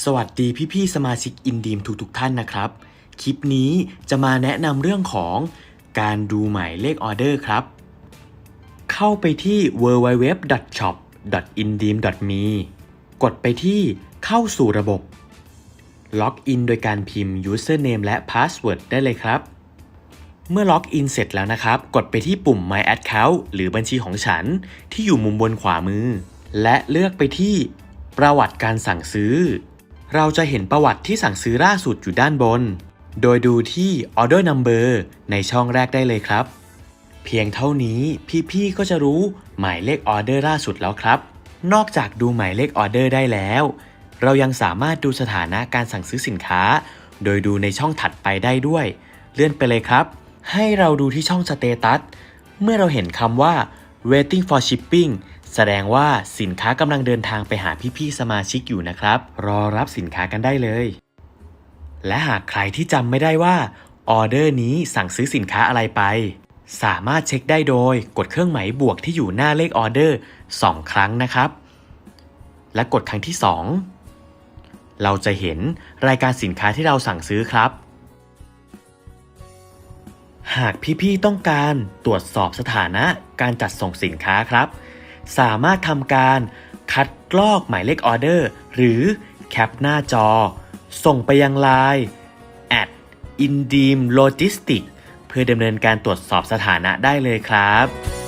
สวัสดีพี่ๆสมาชิกอินดีมทุกๆท่านนะครับ คลิปนี้จะมาแนะนำเรื่องของการดูหมายเลขออเดอร์ครับ เข้าไปที่ www.shop.indeem.me กดไปที่เข้าสู่ระบบ ล็อกอินโดยการพิมพ์ username และ password ได้เลยครับ เมื่อล็อกอินเสร็จแล้วนะครับ กดไปที่ปุ่ม My Account หรือบัญชีของฉันที่อยู่มุมบนขวามือ และเลือกไปที่ประวัติการสั่งซื้อ เราจะเห็นประวัติที่สั่งซื้อล่าสุดอยู่ด้านบน โดยดูที่ Order Number ในช่องแรกได้เลยครับ เพียงเท่านี้พี่ๆก็จะรู้หมายเลขออเดอร์ล่าสุดแล้วครับ นอกจากดูหมายเลขออเดอร์ได้แล้ว เรายังสามารถดูสถานะการสั่งซื้อสินค้า โดยดูในช่องถัดไปได้ด้วย เลื่อนไปเลยครับ ให้เราดูที่ช่อง Status เมื่อเราเห็นคำว่า waiting for shipping แสดงว่าสินค้ากำลังเดินทางไปหาพี่ๆสมาชิกอยู่นะครับ รอรับสินค้ากันได้เลย และหากใครที่จำไม่ได้ว่าออเดอร์นี้สั่งซื้อสินค้าอะไรไป สามารถเช็คได้โดยกดเครื่องหมายบวกที่อยู่หน้าเลขออเดอร์ 2 ครั้งนะครับ และกดครั้งที่ 2 เราจะเห็นรายการสินค้าที่เราสั่งซื้อครับหากพี่ๆ ต้องการตรวจสอบสถานะการจัดส่งสินค้าครับ สามารถทำการคัดลอกหมายเลขออเดอร์ หรือแคปหน้าจอ ส่งไปยังไลน์ at indeem logistic เพื่อดำเนินการตรวจสอบสถานะได้เลยครับ